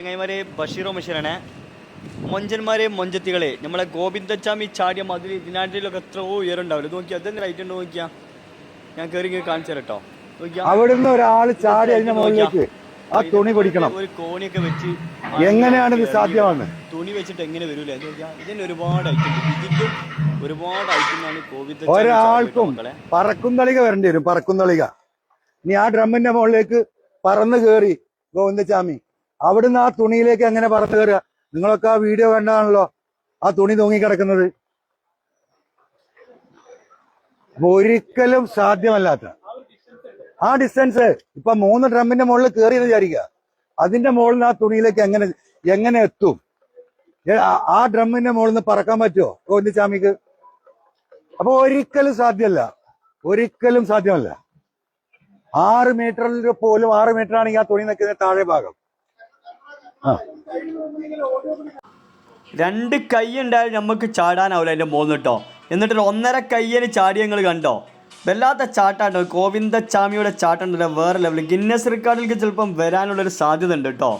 ചങ്ങായിമാരെ ബഷീറോ മിഷനാണ്. മൊഞ്ചന്മാരെ മൊഞ്ചത്തികളെ. നമ്മളെ ഗോവിന്ദച്ചാമി ചാടിയ മതിൽ ഇതിനാട്ടിലൊക്കെ എത്രയോ ഉയരുണ്ടാവില്ല ഇത് നോക്കിയാൽ അതെന്ത് റൈറ്റ് ഉണ്ട് നോക്കിയാ? ഞാൻ കയറി ഇങ്ങനെ കാണിച്ചു തരട്ടോ അവിടുന്ന് ഒരാൾ ചാടി അതിന്റെ മുകളിലേക്ക് ആ തുണി പിടിക്കണം. ഒരു കോണിയൊക്കെ വെച്ച് എങ്ങനെയാണ് ഇത് സാധ്യമാണ് തുണി വെച്ചിട്ട് എങ്ങനെ വരൂല ഇതിന് ഒരുപാട് ഐറ്റം ഇതിലും ഒരുപാട് ഐറ്റമാണ് ഗോവിന്ദ ഒരാൾക്കും തളിക വരേണ്ടി വരും പറക്കുന്നളിക നീ ആ ഡ്രമ്മിന്റെ മുകളിലേക്ക് പറന്ന് കയറി ഗോവിന്ദച്ചാമി. അവിടുന്ന് ആ തുണിയിലേക്ക് എങ്ങനെ പറന്ന് കയറുക? നിങ്ങളൊക്കെ ആ വീഡിയോ കണ്ടാണല്ലോ. ആ തുണി തൂങ്ങിക്കിടക്കുന്നത് അപ്പൊ ഒരിക്കലും സാധ്യമല്ലാത്ത. ആ ഡിസ്റ്റൻസ് ഇപ്പൊ മൂന്ന് ഡ്രമ്മിന്റെ മുകളിൽ കയറി എന്ന് വിചാരിക്കുക. അതിന്റെ മുകളിൽ ആ തുണിയിലേക്ക് എങ്ങനെ എങ്ങനെ എത്തും? ആ- ഡ്രമ്മിന്റെ മുകളിൽ നിന്ന് പറക്കാൻ പറ്റുമോ ഗോവിന്ദച്ചാമിക്ക് അപ്പൊ ഒരിക്കലും സാധ്യമല്ല. ഒരിക്കലും സാധ്യമല്ല. ആറ് മീറ്ററിൽ പോലും ആറ് മീറ്റർ ആണെങ്കിൽ ആ തുണി നിൽക്കുന്ന താഴെ ഭാഗം. രണ്ട് കൈ ഉണ്ടായാലും നമുക്ക് ചാടാനാവില്ല അതിന്റെ മൂന്ന് കേട്ടോ എന്നിട്ട് ഒരു ഒന്നര കയ്യന് ചാടി ഞങ്ങൾ കണ്ടോ? വല്ലാത്ത ചാട്ടാട്ടോ ഗോവിന്ദച്ചാമിയുടെ ചാട്ടുണ്ടല്ലോ വേറെ ലെവൽ ഗിന്നസ് റെക്കോർഡിലേക്ക് ചിലപ്പം വരാനുള്ളൊരു സാധ്യത ഉണ്ട് കേട്ടോ.